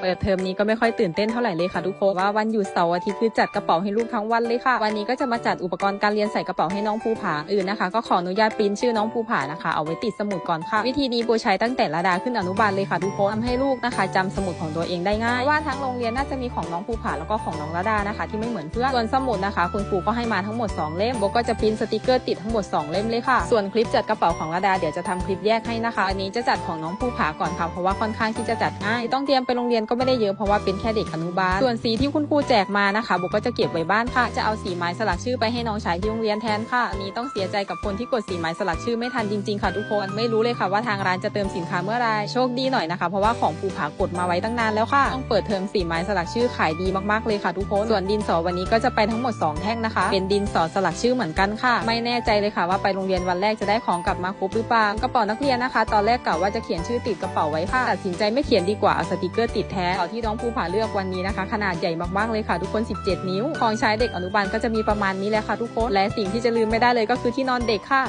เปิดเทอมนี้ก็ไม่ค่อยตื่นเต้นเท่าไหร่เลยค่ะทุกคนว่าวันหยุดเสาร์อาทิตย์คือจัดกระเป๋าให้ลูกทั้งวันเลยค่ะ วันนี้ก็จะมาจัดอุปกรณ์การเรียนใส่กระเป๋าให้น้องภูผาอื่นนะคะก็ขออนุญาตปริ้นชื่อน้องภูผานะคะเอาไว้ติดสมุดก่อนค่ะ วิธีนี้โบใช้ตั้งแต่ระดาขึ้นอนุบาลเลยค่ะทุกคนทำให้ลูกนะคะจำสมุดของตัวเองได้ง่ายว่าทั้งโรงเรียนน่าจะมีของน้องภูผาแล้วก็ของน้องระดานะคะ ที่ไม่เหมือนเพื่อนส่วนสมุดนะคะ คุณครูก็ให้มาทั้งหมด 2 เล่มโบก็จะปริ้นสติกเกอร์ติดทั้งหมด 2 เล่มเลยค่ะ ส่วนคลิปจัดกระเป๋าของระดาเดี๋ยวจะทำคลิปแยกให้นะคะ อันนี้จะจัดของน้องภูผาก่อนค่ะเพราะว่าค่อนข้างที่จะจัดง่ายต้องเตรียมไปโรงเรียนก็ไม่ได้เยอะเพราะว่าเป็นแค่เด็กอนุบาล ส่วนสีที่คุณครูแจกมานะคะโบก็จะเก็บไว้บ้านค่ะ จะเอาสีไม้สลักชื่อไปให้น้องชายที่โรงเรียนแทนค่ะนี้ต้องเสียใจกับคนที่กดสีไม้สลักชื่อไม่ทันจริงๆค่ะทุกคนไม่รู้เลยค่ะว่าทางร้านจะเติมสินค้าเมื่อไรโชคดีหน่อยนะคะ เพราะว่าของภูผากดมาไว้ตั้งนานแล้วค่ะต้องเปิดเทอมสีไม้สลักชื่อขายดีมากๆเลยค่ะทุกคนส่วนดินสอวันนี้ก็จะไปทั้งหมด 2 แท่งนะคะ เป็นดินสอสลักชื่อเหมือนกันค่ะ ไม่แน่ใจเลยค่ะว่าไปโรงเรียนวันแรกจะได้ของกลับมาครบหรือเปล่ากระเป๋านักเรียนนะคะ ตอนแรกกะว่าจะเขียนชื่อติดกระเป๋าไว้ค่ะตัดสินใจไม่เขียนดีกว่าเอาสติกเกอร์ติดแทนเอาที่น้องภูผาเลือกวันนี้นะคะ ขนาดใหญ่มากๆเลยค่ะทุกคน 17 นิ้ว ของใช้เด็กอนุบาลก็จะมีประมาณนี้แหละค่ะทุกคน และสิ่งที่จะลืมไม่ได้เลยก็คือที่นอนเด็กค่ะ